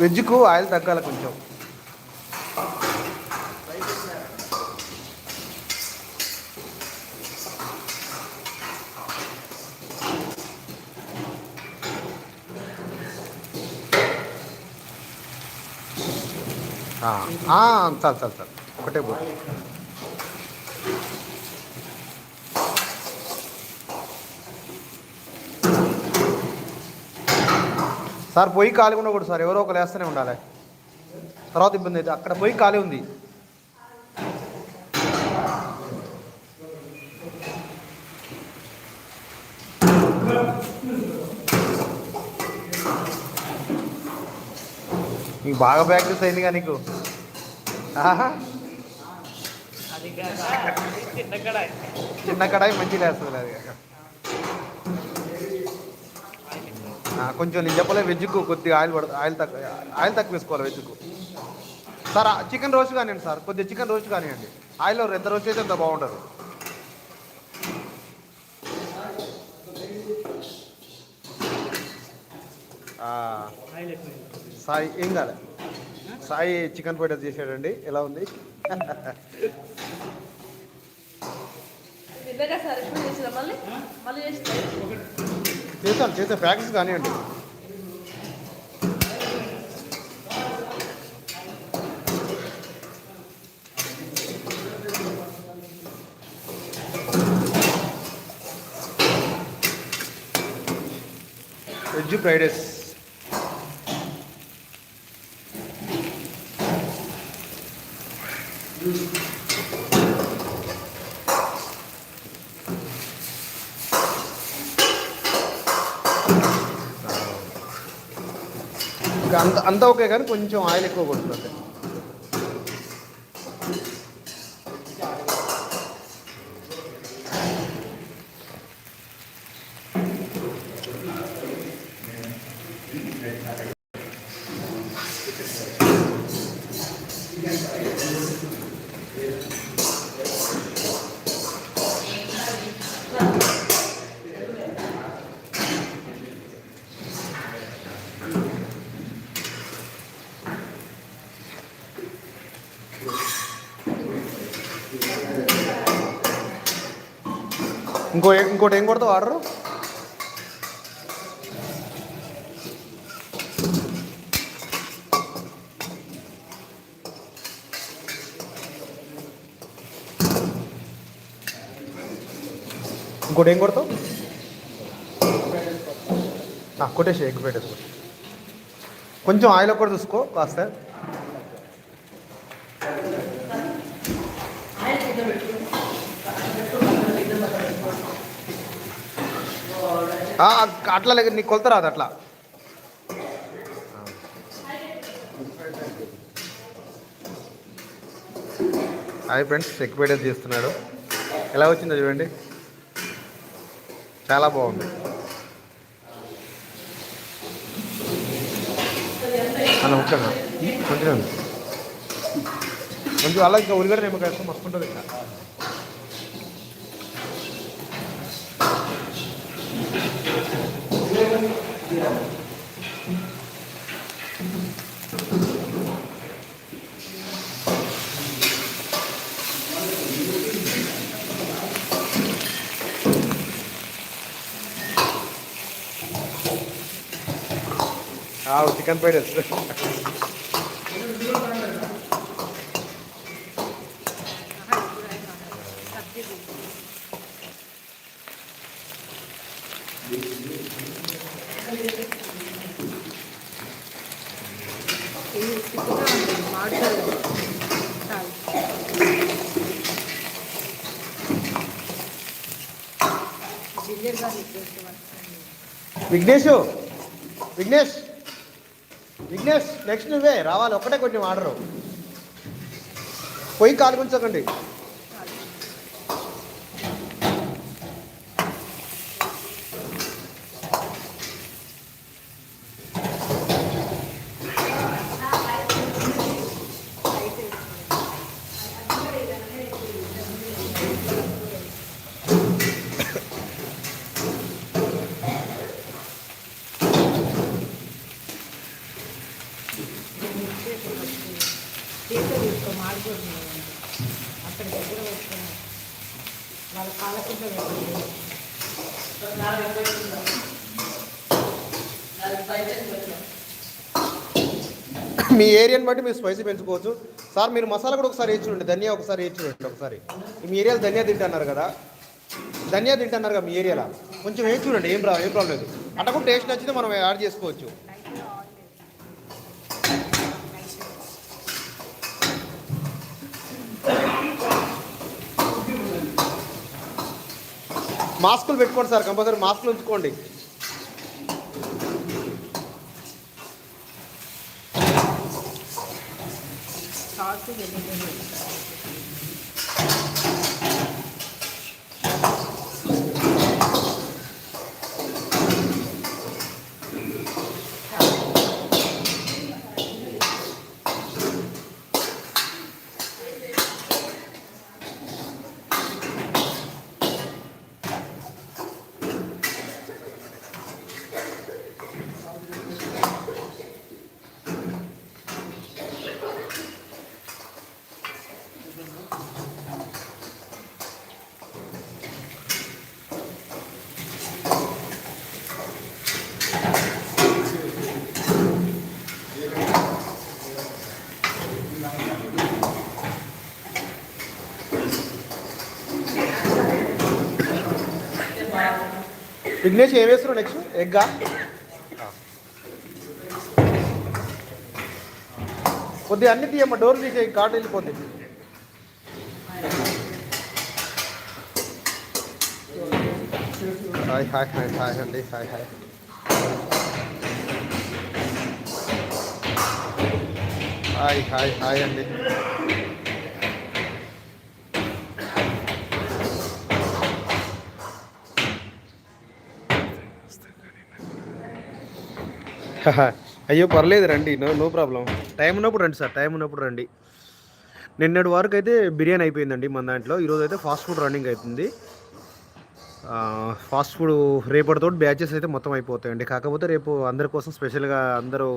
వెజ్కు oil తగ్గాలి కొంచెం. చాలు చాలు చాలు. ఒకటే పోతుంది సార్ పొయ్యి ఖాళీ ఉండకూడదు సార్ ఎవరో ఒకరు వేస్తూనే ఉండాలి. తర్వాత ఇబ్బంది అయితే అక్కడ పొయ్యి ఖాళీ ఉంది. నీకు బాగా ప్రాక్టీస్ అయిందిగా నీకు. చిన్న కడాయి. మంచిగా వేస్తుంది అది. కొంచెం నేను చెప్పలే వెజ్కు కొద్దిగా ఆయిల్ పడుతుంది ఆయిల్ తక్కువ ఆయిల్ తక్కువ వేసుకోవాలి వెజ్కు సార్ ఆ చికెన్ రోస్ట్ కానివ్వండి సార్ కొద్దిగా చికెన్ రోస్ట్ కానివ్వండి. ఆయిల్ ఎంత రోస్ట్ అయితే అంత బాగుంటుంది. సాయి ఏం కాలే. సాయి చికెన్ పొటాటో చేసాడండి ఎలా ఉంది? సార్ మళ్ళీ? మళ్ళీ చేస్తాను చేస్తాను చేస్తే ప్రాక్టీస్ కానివ్వండి. వెజ్ ఫ్రైడ్ రైస్ అంత అంతా ఓకే కానీ కొంచెం ఆయిల్ ఎక్కువ కొడుతుంది. ఇంకో ఇంకోటి ఏం కొడతావు ఆర్డరు ఇంకోటి ఏం కొడతావు? కొట్టేసి ఎగ్ పెట్టేసుకో. కొంచెం ఆయిల్ కూడా చూసుకో కాస్త. అట్లా లేక నీకు కొలత రాదు అట్లా. హాయ్ ఫ్రెండ్స్ ఎగ్ చేస్తున్నాడు. ఎలా వచ్చిందో చూడండి. చాలా బాగుంది. అన్న ముఖ్యంగా కొంచెం. కొంచెం అలా ఇంకా ఉల్లిగడ్డ నిమ్మకాయ మస్తు ఉంటుంది ఇంకా. Chicken fried rice Vignesh Vignesh Vignesh next నువ్వే రావాలి. ఒక్కటే కొంచెం ఆర్డరు పోయి కాలుగుంచకండి వాళ్ళ పాలకుండ పెట్టండి మీ ఏరియాని బట్టి మీరు స్పైసీ పెంచుకోవచ్చు. సార్ మీరు మసాలా కూడా ఒకసారి వేసి చూడండి. ధనియా ఒకసారి వేసి చూడండి ఒకసారి. మీ ఏరియాలో ధనియా తింటున్నారు కదా. ధనియా తింటున్నారు కదా మీ ఏరియాలో. కొంచెం వేసి చూడండి. ఏం రా ఏం ప్రాబ్లం లేదు. అట్లా కూడా టేస్ట్ నచ్చితే మనం యాడ్ చేసుకోవచ్చు. మాస్కులు పెట్టుకోండి సార్ కంపల్సరీ మాస్కులు ఉంచుకోండి. సాస్ విఘ్నేష్ ఏం వేస్తున్నావు నెక్స్ట్ ఎగ్గా కొద్దిగా అన్ని తీయమ్మ డోర్ తీసే కాటు వెళ్ళిపోద్ది. హాయ్ హాయ్ హాయ్ హాయ్ అండి hi hi hi hi hi అండి అయ్యో పర్లేదు రండి. No no problem. టైం ఉన్నప్పుడు రండి సార్ టైం ఉన్నప్పుడు రండి. నిన్నటి వరకు అయితే బిర్యానీ అయిపోయిందండి మన దాంట్లో. ఈరోజు అయితే ఫాస్ట్ ఫుడ్ రన్నింగ్ అవుతుంది ఫాస్ట్ ఫుడ్ రేపటితో బ్యాచెస్ అయితే మొత్తం అయిపోతాయండి. కాకపోతే రేపు అందరి కోసం స్పెషల్గా అందరూ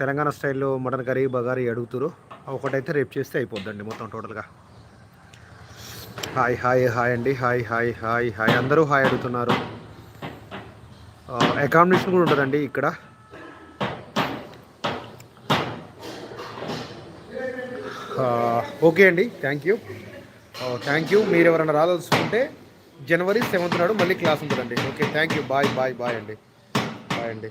తెలంగాణ స్టైల్లో మటన్ కర్రీ బగారీ అడుగుతారు. ఒకటైతే రేపు చేస్తే అయిపోద్దండి మొత్తం టోటల్గా. హాయ్ హాయ్ హాయ్ అండి. Hi hi hi hi. అందరూ హాయ్ అడుగుతున్నారు. అకామిడేషన్ కూడా ఉంటుందండి ఇక్కడ. ఓకే అండి థ్యాంక్ యూ థ్యాంక్ యూ మీరు ఎవరైనా రాదలుచుకుంటే జనవరి సెవెంత్ నాడు మళ్ళీ క్లాస్ ఉంటుందండి. Okay thank you bye bye bye అండి. బాయ్ అండి.